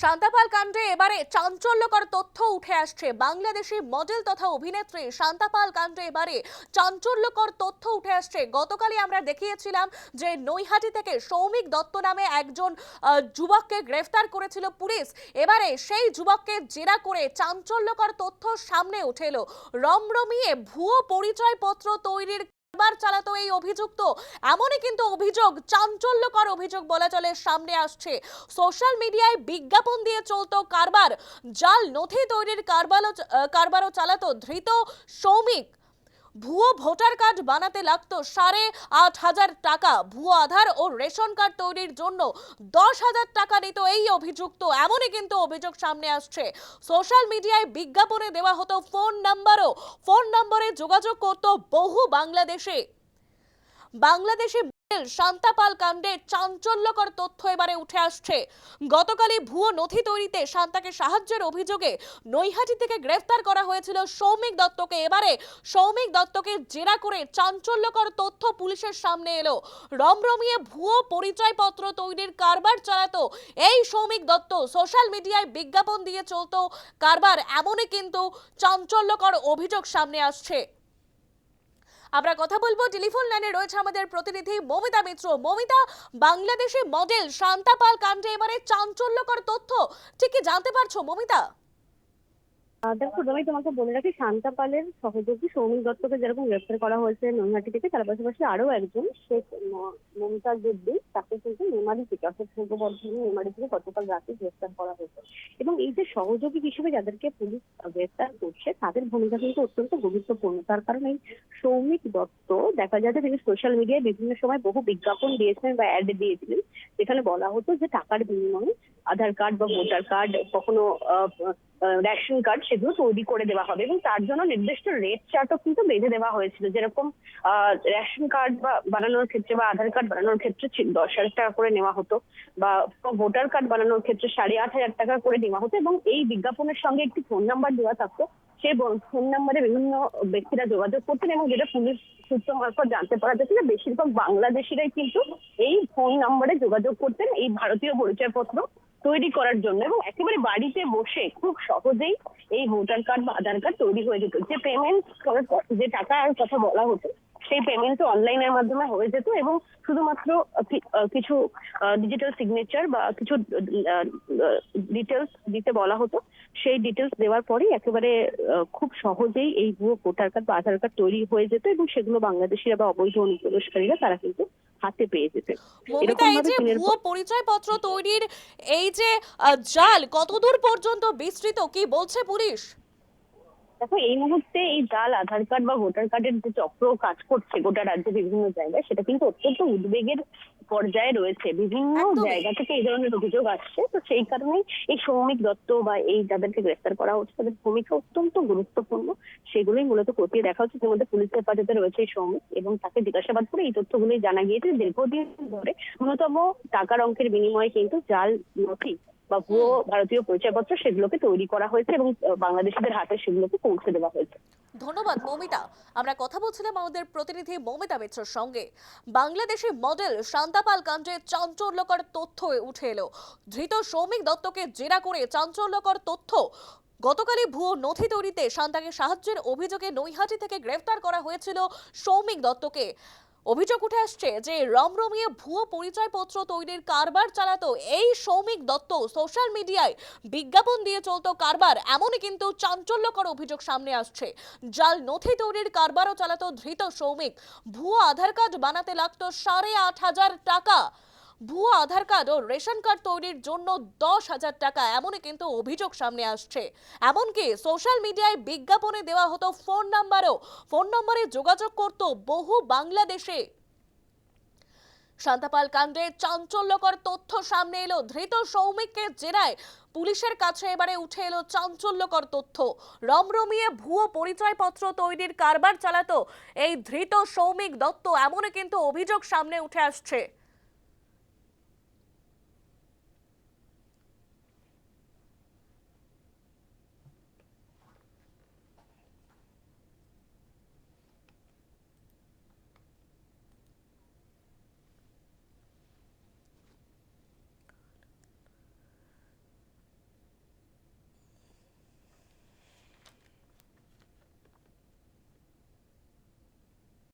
শান্তাপাল কাণ্ডে এবারে চাঞ্চল্যকর তথ্য উঠে আসছে। বাংলাদেশি মডেল তথা অভিনেত্রী শান্তাপাল কাণ্ডে এবারে চাঞ্চল্যকর তথ্য উঠে আসছে। গতকালই আমরা দেখিয়েছিলাম যে নৈহাটি থেকে সৌমিক দত্ত নামে একজন যুবককে গ্রেফতার করেছিল পুলিশ। এবারে সেই যুবককে জেরা করে চাঞ্চল্যকর তথ্য সামনে উঠে এলো। রমরমিয়ে ভুয়ো পরিচয়পত্র তৈরির কারবার চালাতো এই অভিযুক্ত। এমনই কিন্তু অভিযোগ, চাঞ্চল্যকর অভিযোগ বলা চলে, সামনে আসছে। সোশ্যাল মিডিয়ায় বিজ্ঞাপন দিয়ে চলতো কারবার, জাল নথি তৈরির কারবারও কারবারও চালাতো ধৃত সৌমিক ভুয়ো ভোটার কার্ড বানাতে লাগতো সাড়ে আট হাজার টাকা। ভুয়ো আধার ও রেশন কার্ড তৈরির জন্য দশ হাজার টাকা নিত এই অভিযুক্ত। এমনই কিন্তু অভিযোগ সামনে আসছে। সোশ্যাল মিডিয়ায় বিজ্ঞাপনে দেওয়া হতো ফোন নাম্বারও। ফোন নম্বরে যোগাযোগ করত বহু বাংলাদেশে। বাংলাদেশি শান্তাপাল কাণ্ডে চাঞ্চল্যকর তথ্য এবারে উঠে আসছে। গতকালই ভুয়ো নথি তৈরিতে শান্তাকে সাহায্যের অভিযোগে নৈহাটি থেকে গ্রেফতার করা হয়েছিল সৌমিক দত্তকে। এবারে সৌমিক দত্তকে জেরা করে চাঞ্চল্যকর তথ্য পুলিশের সামনে এলো। রমরমিয়ে ভুয়ো পরিচয়পত্র তৈরির কারবার চালাতো এই সৌমিক দত্ত। সোশ্যাল মিডিয়ায় বিজ্ঞাপন দিয়ে চলতো কারবার, এমনই কিন্তু চাঞ্চল্যকর অভিযোগ সামনে আসছে। আমরা কথা বলব টেলিফোন লাইনে রয়েছে আমাদের প্রতিনিধি মমিতা মিত্র। মমিতা, বাংলাদেশে মডেল শান্তা পাল কাণ্ডে এবারে চাঞ্চল্যকর তথ্য ঠিক কি জানতে পারছ মমিতা? দেখো আমি তোমাকে বলে রাখি, শান্তা পালের সহযোগী সৌমিক দত্তকে যেরকম গ্রেফতার করা হয়েছে নৈহাটি থেকে, তার পাশাপাশি আরও একজন, শেখ মমতাজ উদ্দিন, তাকে কিন্তু মেমারি থেকে, অর্থাৎ পূর্ব বর্ধমান মেমারি থেকে গতকাল রাতে গ্রেফতার করা হয়েছে। এবং এই যে সহযোগী হিসেবে যাদেরকে পুলিশ গ্রেফতার করছে, তাদের ভূমিকা কিন্তু অত্যন্ত গুরুত্বপূর্ণ। তার কারণ এই সৌমিক দত্ত, দেখা যায় যে তিনি সোশ্যাল মিডিয়ায় বিভিন্ন সময় বহু বিজ্ঞাপন দিয়েছিলেন বা অ্যাড দিয়েছিলেন, যেখানে বলা হতো যে টাকার বিনিময়ে আধার কার্ড বা ভোটার কার্ড কখনো রেশন কার্ড সেগুলো তৈরি করে দেওয়া হবে এবং তার জন্য নির্দিষ্ট রেট চার্টও কিন্তু বেঁধে দেওয়া হয়েছিল। যেরকম রেশন কার্ড বা বানানোর ক্ষেত্রে বা আধার কার্ড বানানোর ক্ষেত্রে দশ হাজার টাকা করে নেওয়া হতো বা ভোটার কার্ড বানানোর ক্ষেত্রে সাড়ে আট হাজার টাকা করে নেওয়া হতো এবং এই বিজ্ঞাপনের সঙ্গে একটি ফোন নাম্বার দেওয়া থাকতো সেই ফোন নাম্বারে বিভিন্ন ব্যক্তিরা যোগাযোগ করতেন এবং যেটা পুলিশ সূত্র মারফত জানতে পারা যাচ্ছে যে বেশিরভাগ বাংলাদেশিরাই কিন্তু এই ফোন নাম্বারে যোগাযোগ করতেন এই ভারতীয় পরিচয়পত্র তৈরি করার জন্য এবং একেবারে বাড়িতে বসে খুব সহজেই এই ভোটার কার্ড বা আধার কার্ড তৈরি হয়ে যেত। যে পেমেন্ট করার যে টাকার কথা বলা হতো সেই পেমেন্টও অনলাইনের মাধ্যমে হয়ে যেত এবং শুধুমাত্র কিছু ডিজিটাল সিগনেচার বা কিছু ডিটেলস দিতে বলা হতো সেই ডিটেলস দেওয়ার পরেই একেবারে খুব সহজেই এই ভুয়ো ভোটার কার্ড বা আধার কার্ড তৈরি হয়ে যেত এবং সেগুলো বাংলাদেশিরা বা অবৈধ অনুপ্রবেশকারীরা তারা কিন্তু হাতে পেয়ে যেতেন মমিতা এই যে ভুয়ো পরিচয়পত্র তৈরির এই যে জাল কতদূর পর্যন্ত বিস্তৃত কি বলছে পুলিশ? দেখো এই মুহূর্তে এই জাল আধার কার্ড বা ভোটার কার্ডের যে চক্র কাজ করছে গোটা রাজ্যে বিভিন্ন জায়গায় সেটা কিন্তু অত্যন্ত উদ্বেগের পর্যায়ে রয়েছে। বিভিন্ন জায়গা থেকে এই ধরনের অভিযোগ আসছে। তো সেই কারণেই এই সৌমিক দত্ত বা এই যাদেরকে গ্রেফতার করা হচ্ছে তাদের ভূমিকা অত্যন্ত গুরুত্বপূর্ণ। সেগুলোই মূলত খতিয়ে দেখা হচ্ছে। ইতিমধ্যে পুলিশ হেফাজতে রয়েছে এই সৌমিক এবং তাকে জিজ্ঞাসাবাদ করে এই তথ্যগুলোই জানা গিয়েছে যে দীর্ঘদিন ধরে ন্যূনতম টাকার অঙ্কের বিনিময়ে কিন্তু জাল নথি বা ভুয়ো ভারতীয় পরিচয়পত্র সেগুলোকে তৈরি করা হয়েছে এবং বাংলাদেশিদের হাতে সেগুলোকে পৌঁছে দেওয়া হয়েছে। ধন্যবাদ, মমিতা। আমরা কথা বলছিলাম আমাদের প্রতিনিধি মমিতা মিত্রর সঙ্গে। বাংলাদেশি মডেল শান্তাপাল কাণ্ডে চাঞ্চল্যকর তথ্য উঠে এলো। ধৃত সৌমিক দত্তকে জেরা করে চাঞ্চল্যকর তথ্য। গতকালই ভুয়ো নথি তৈরিতে শান্তাকে সাহায্যের অভিযোগে নৈহাটি থেকে গ্রেফতার করা হয়েছিল সৌমিক দত্তকে। অভিযোগ উঠে আসছে যে রমরমিয়ে ভুয়ো পরিচয়পত্র তৈরির কারবার চালাতো এই সৌমিক দত্ত সোশ্যাল মিডিয়ায় বিজ্ঞাপন দিয়ে চলতো কারবার, এমনই কিন্তু চাঞ্চল্যকর অভিযোগ সামনে আসছে। জাল নথি তৈরির কারবারও চালাতো ধৃত সৌমিক। ভুয়ো আধার কার্ড বানাতে লাগতো সাড়ে আট হাজার টাকা। ভুয়ো আধার কার্ড ও রেশন কার্ড তৈরির জন্য দশ হাজার টাকা এমনই কিন্তু অভিযোগ সামনে আসছে। এমনকি সোশ্যাল মিডিয়ায় বিজ্ঞাপনে দেওয়া হতো ফোন নাম্বারও। ফোন নম্বরে যোগাযোগ করত বহু বাংলাদেশে। শান্তাপাল কাণ্ডে চাঞ্চল্যকর তথ্য সামনে এলো। ধৃত সৌমিককে জেরায় পুলিশের কাছে এবারে উঠে এলো চাঞ্চল্যকর তথ্য। রমরমিয়ে ভুয়ো পরিচয়পত্র তৈরির কারবার চালাতো এই ধৃত সৌমিক দত্ত। এমনই কিন্তু অভিযোগ সামনে উঠে আসছে।